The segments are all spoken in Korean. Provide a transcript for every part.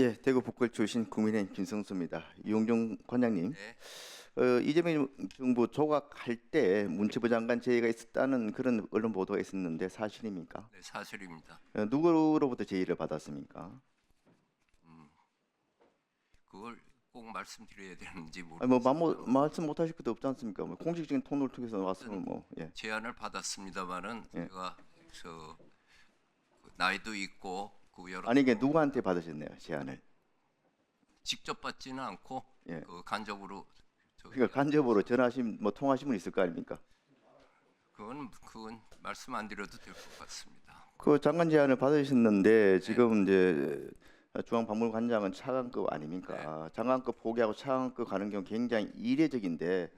예, 대구 북구 출신 국민의힘 김성수입니다. 이용종 관장님, 네. 어, 이재명 정부 조각할 때 문체부 장관 제의가 있었다는 그런 언론 보도가 있었는데 사실입니까? 네, 사실입니다. 어, 누구로부터 제의를 받았습니까? 그걸 꼭 말씀드려야 되는지 모르겠습니다. 아니, 뭐 맘모, 말씀 못하실 것도 없지 않습니까? 뭐 공식적인 통로를 통해서 왔으면 뭐 예. 제안을 받았습니다만은 예. 제가 저그 나이도 있고 그 여러 아니 이게 누구한테 받으셨네요 제안을? 직접 받지는 않고 예. 그 간접으로 저 그러니까 간접으로 전화하신 뭐 통하신 분 있을 거 아닙니까? 그건 그건 말씀 안 드려도 될 것 같습니다. 그 장관 제안을 받으셨는데 지금 이제 중앙박물관장은 차관급 아닙니까? 장관급 포기하고 차관급 가는 경우 굉장히 이례적인데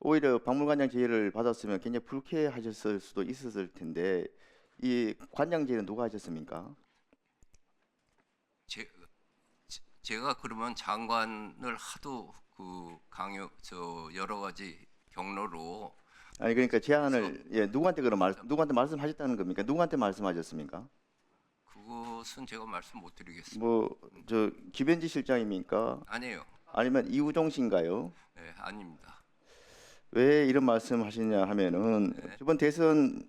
오히려 박물관장 제의를 받았으면 굉장히 불쾌하셨을 수도 있었을 텐데 이 관장 제의는 누가 하셨습니까? 제, 제- 제가 그러면 장관을 하도 그 강요 저 여러 가지 경로로 아니 그러니까 제안을 예 누구한테 그런 말 누구한테 말씀하셨다는 겁니까? 누구한테 말씀하셨습니까? 그것은 제가 말씀 못 드리겠습니다. 뭐 저 김현지 실장입니까? 아니에요. 아니면 이우종 씨인가요? 네, 아닙니다. 왜 이런 말씀하시냐 하면은 네. 이번 대선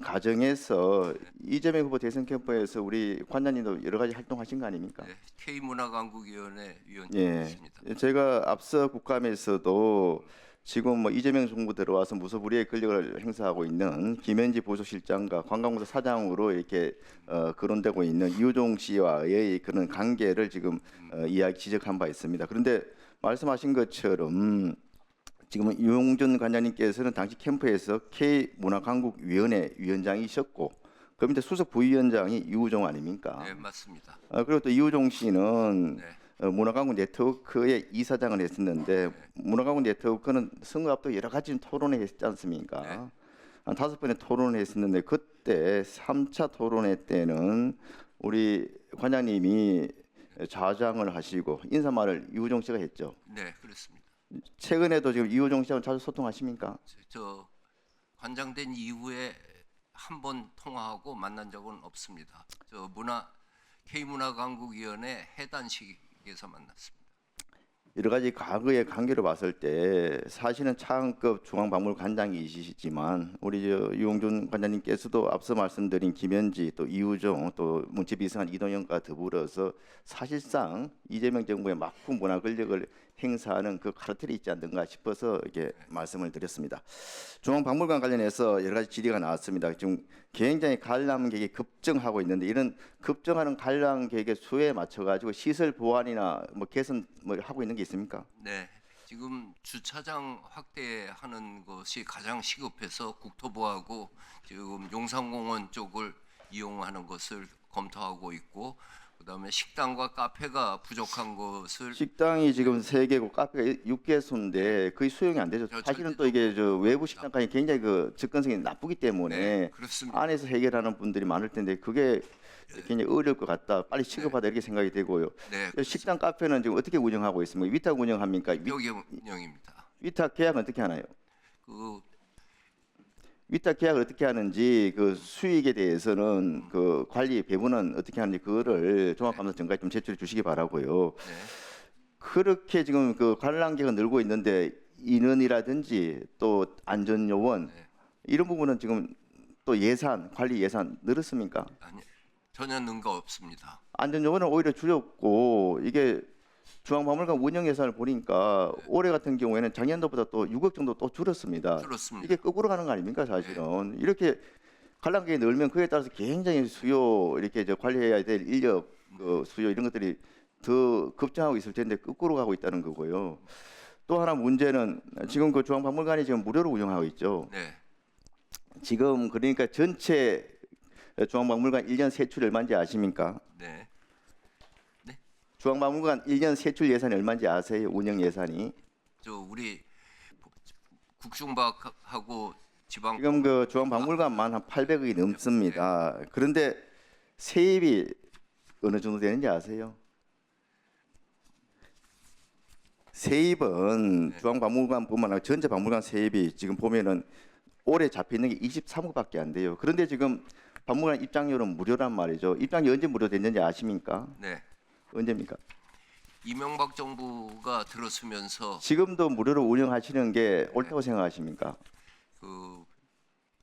과정에서 이재명 후보 대선 캠프에서 우리 관장님도 여러 가지 활동하신 거 아닙니까? 네, K문화강국위원회 예, 위원장이십니다. 제가 앞서 국감에서도 지금 뭐 이재명 정부 들어와서 무소불위의 권력을 행사하고 있는 김현지 보수실장과 관광부서 사장으로 이렇게 어, 거론되고 있는 이우종 씨와의 그런 관계를 지금 어, 이야기 지적한 바 있습니다. 그런데 말씀하신 것처럼 지금 이용준 관장님께서는 당시 캠프에서 K 문화강국위원회 위원장이셨고 그 밑에 수석 부위원장이 이우종 아닙니까? 네, 맞습니다. 어, 그리고 또 이우종 씨는 네. 어, 문화강국 네트워크의 이사장을 했었는데 문화강국 네트워크는 선거 앞도 여러 가지 토론회 했지 않습니까? 네. 한 다섯 번의 토론을 했었는데 그때 3차 토론회 때는 우리 관장님이 좌장을 하시고 인사말을 이우종 씨가 했죠. 네, 그렇습니다. 최근에도 지금 이우종 씨하고 자주 소통하십니까? 저, 저 관장된 이후에 한 번 통화하고 만난 적은 없습니다. 저 문화 K문화 강국 위원회 해단식에서 만났습니다. 여러 가지 과거의 관계를 봤을 때 사실은 차관급 중앙박물관장이시지만 우리 저 유용준 관장님께서도 앞서 말씀드린 김현지 또 이우종 또 문체비서관 이동영과 더불어서 사실상 이재명 정부의 막후 문화 권력을 행사하는 그 카르텔이 있지 않는가 싶어서 이렇게 말씀을 드렸습니다. 중앙박물관 관련해서 여러 가지 질의가 나왔습니다. 지금 굉장히 관람객이 급증하고 있는데 이런 급증하는 관람객의 수에 맞춰 가지고 시설 보완이나 뭐 개선 뭐 하고 있는 게 있습니까? 네, 지금 주차장 확대하는 것이 가장 시급해서 국토부하고 지금 용산공원 쪽을 이용하는 것을 검토하고 있고 그다음에 식당과 카페가 부족한 것을 식당이 지금 세 개고 카페가 육 개소인데 거의 수용이 안 되죠. 저 사실은 또 이게 저 외부 식당까지 굉장히 그 접근성이 나쁘기 때문에 네, 그렇습니다. 안에서 해결하는 분들이 많을 텐데 그게 굉장히 어려울 것 같다. 빨리 취급하다 이렇게 생각이 되고요. 네, 식당 카페는 지금 어떻게 운영하고 있습니까? 위탁 운영합니까? 위, 여기 운영입니다. 위탁 계약은 어떻게 하나요? 그 위탁 계약을 어떻게 하는지 그 수익에 대해서는 그 관리 배분은 어떻게 하는지 그거를 종합감사정가에 좀 제출해 주시기 바라고요. 네, 그렇게 지금 그 관람객은 늘고 있는데 인원이라든지 또 안전 요원 네. 이런 부분은 지금 또 예산 관리 예산 늘었습니까? 아니 전혀 는거 없습니다. 안전 요원은 오히려 줄였고 이게 중앙박물관 운영 예산을 보니까 올해 같은 경우에는 작년도보다 또 6억 정도 또 줄었습니다. 줄었습니다. 이게 거꾸로 가는 거 아닙니까 사실은 이렇게 관람객이 늘면 그에 따라서 굉장히 수요 이렇게 저 관리해야 될 인력 그 수요 이런 것들이 더 급증하고 있을 텐데 거꾸로 가고 있다는 거고요. 또 하나 문제는 지금 그 중앙박물관이 지금 무료로 운영하고 있죠. 네, 지금 그러니까 전체 중앙박물관 1년 세출 얼마인지 아십니까? 네, 중앙박물관 1년 세출 예산이 얼마인지 아세요? 운영 예산이? 저 우리 국중박하고 지방 지금 그 중앙박물관만 한 800억이 넘습니다. 그런데 세입이 어느 정도 되는지 아세요? 세입은 네. 중앙박물관뿐만 아니라 전체 박물관 세입이 지금 보면은 올해 잡혀 있는 게 23억밖에 안 돼요. 그런데 지금 박물관 입장료는 무료란 말이죠. 입장료 언제 무료됐는지 아십니까? 네, 언제입니까? 이명박 정부가 들어서면서 지금도 무료로 운영하시는 게 옳다고 생각하십니까? 그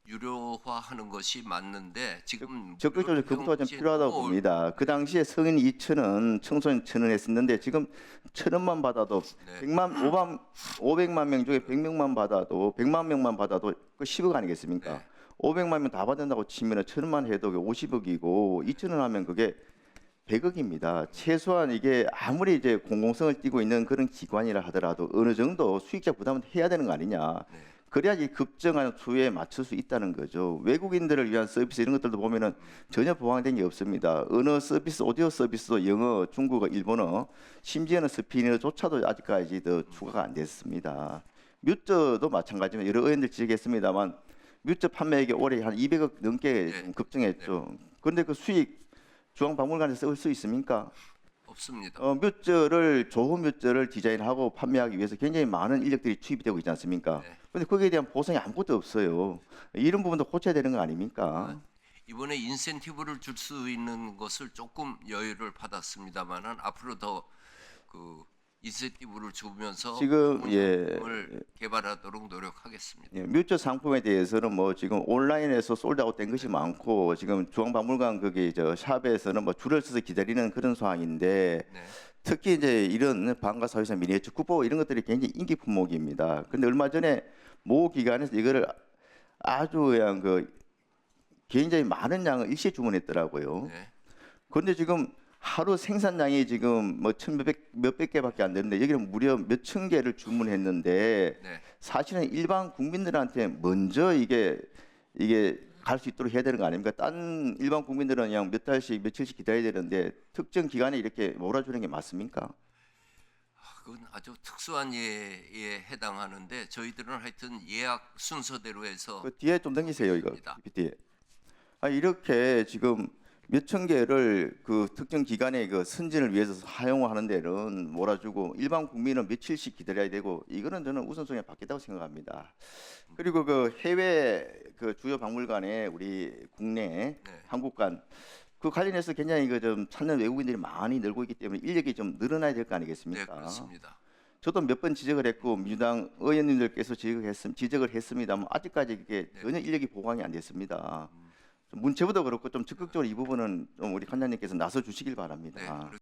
유료화하는 것이 맞는데 지금 적극적으로 그부터가 좀 필요하다고 어, 봅니다. 그 당시에 성인 2천원, 청소년 1천원 했었는데 지금 천 원만 받아도 네. 100만 5만 500만 명 중에 100명만 받아도 100만 명만 받아도 그 10억 아니겠습니까? 네. 500만 명 다 받는다고 치면은 천 원만 해도 50억이고 2천 원 하면 그게 100억입니다. 최소한 이게 아무리 이제 공공성을 띠고 있는 그런 기관이라 하더라도 어느 정도 수익자 부담은 해야 되는 거 아니냐. 네. 그래야지 급증하는 수요에 맞출 수 있다는 거죠. 외국인들을 위한 서비스 이런 것들도 보면은 전혀 보완된 게 없습니다. 언어 서비스, 오디오 서비스도 영어, 중국어, 일본어, 심지어는 스페인어조차도 아직까지 더 추가가 안 됐습니다. 뮤저도 마찬가지입니다. 여러 의원들 지적했습니다만 뮤저 판매액이 올해 한 200억 넘게 네. 좀 급증했죠. 그런데 그 수익 중앙박물관에서 쓸수 있습니까? 없습니다. 어, 뮤저를 좋은 뮤저를 디자인하고 판매하기 위해서 굉장히 많은 인력들이 투입이 되고 있지 않습니까? 네. 그런데 거기에 대한 보상이 아무것도 없어요. 이런 부분도 고쳐야 되는 거 아닙니까? 이번에 인센티브를 줄 수 있는 것을 조금 여유를 받았습니다만은 앞으로 더 그 인센티브를 주면서 지금, 예. 상품을 개발하도록 노력하겠습니다. 예, 뮤저 상품에 대해서는 뭐 지금 온라인에서 솔드아웃 된 것이 많고 지금 중앙박물관 거기 저 샵에서는 뭐 줄을 서서 기다리는 그런 상황인데 네. 특히 이제 이런 방과 사회사 미니어처 국보 이런 것들이 굉장히 인기 품목입니다. 근데 얼마 전에 모 기관에서 이거를 아주 그냥 그 굉장히 많은 양을 일시에 주문했더라고요. 네. 그런데 지금 하루 생산량이 지금 뭐 천몇백 몇백 개밖에 안 되는데 여기는 무려 몇 천 개를 주문했는데 네. 사실은 일반 국민들한테 먼저 이게 이게 갈 수 있도록 해야 되는 거 아닙니까? 딴 일반 국민들은 그냥 몇 달씩 며칠씩 기다려야 되는데 특정 기간에 이렇게 몰아주는 게 맞습니까? 그건 아주 특수한 예에 해당하는데 저희들은 하여튼 예약 순서대로 해서 그 뒤에 좀 넘기세요 이거 알겠습니다. PPT. 아 이렇게 지금 몇 천 개를 그 특정 기간에 그 선진을 위해서 사용하는 데는 몰아주고 일반 국민은 며칠씩 기다려야 되고 이거는 저는 우선순위가 바뀌다고 생각합니다. 그리고 그 해외 그 주요 박물관에 우리 국내 네. 한국관 그 관련해서 굉장히 그 좀 찾는 외국인들이 많이 늘고 있기 때문에 인력이 좀 늘어나야 될거네 아니겠습니까? 그렇습니다. 저도 몇 번 지적을 했고 민주당 의원님들께서 지적을, 했음, 지적을 했습니다만 아직까지 그게 네. 전혀 인력이 보강이 안 됐습니다. 좀 문체부도 그렇고 좀 적극적으로 이 부분은 좀 우리 관장님께서 나서 주시길 바랍니다. 네.